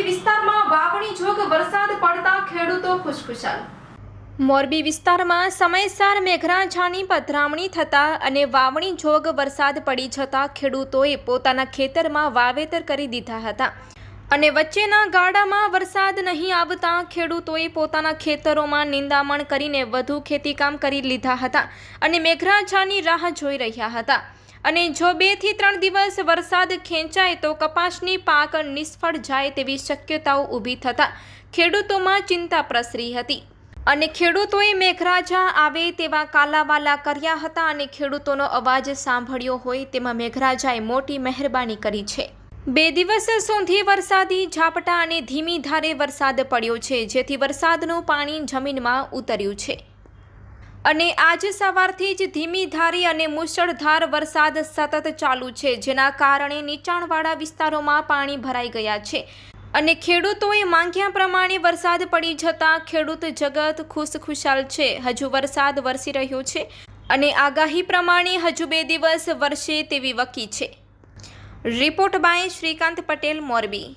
મોરબી વિસ્તારમાં વાવણી જોગ વરસાદ પડતા ખેડૂતો ખુશખુશાલ. મોરબી વિસ્તારમાં સમયસર મેઘરાજાની પધરામણી થતા અને વાવણી જોગ વરસાદ પડી જતા ખેડૂતોએ પોતાના ખેતરમાં વાવેતર કરી દીધા હતા. અને વચ્ચેના ગાળામાં વરસાદ નહીં આવતા ખેડૂતોએ પોતાના ખેતરોમાં નિંદામણ કરીને વધુ ખેતીકામ કરી લીધા હતા અને મેઘરાજાની રાહ જોઈ રહ્યા હતા. અને જો બેથી ત્રણ દિવસ વરસાદ ખેંચાય તો કપાસની પાક નિષ્ફળ જાય તેવી શક્યતાઓ ઊભી થતાં ખેડૂતોમાં ચિંતા પ્રસરી હતી. અને ખેડૂતોએ મેઘરાજા આવે તેવા કાલાવાલા કર્યા હતા અને ખેડૂતોનો અવાજ સાંભળ્યો હોય તેમાં મેઘરાજાએ મોટી મહેરબાની કરી છે. બે દિવસ સુધી વરસાદી ઝાપટા અને ધીમી ધારે વરસાદ પડ્યો છે, જેથી વરસાદનું પાણી જમીનમાં ઉતર્યું છે. અને આજ સવારથી જ ધીમી ધારી અને મુશળધાર વરસાદ સતત ચાલુ છે, જેના કારણે નીચાણવાળા વિસ્તારોમાં પાણી ભરાઈ ગયા છે. અને ખેડૂતોએ માંગ્યા પ્રમાણે વરસાદ પડી જતાં ખેડૂત જગત ખુશખુશાલ છે. હજુ વરસાદ વરસી રહ્યો છે અને આગાહી પ્રમાણે હજુ બે દિવસ વરસે તેવી વકી છે. Report by Shrikant Patel, Morbi.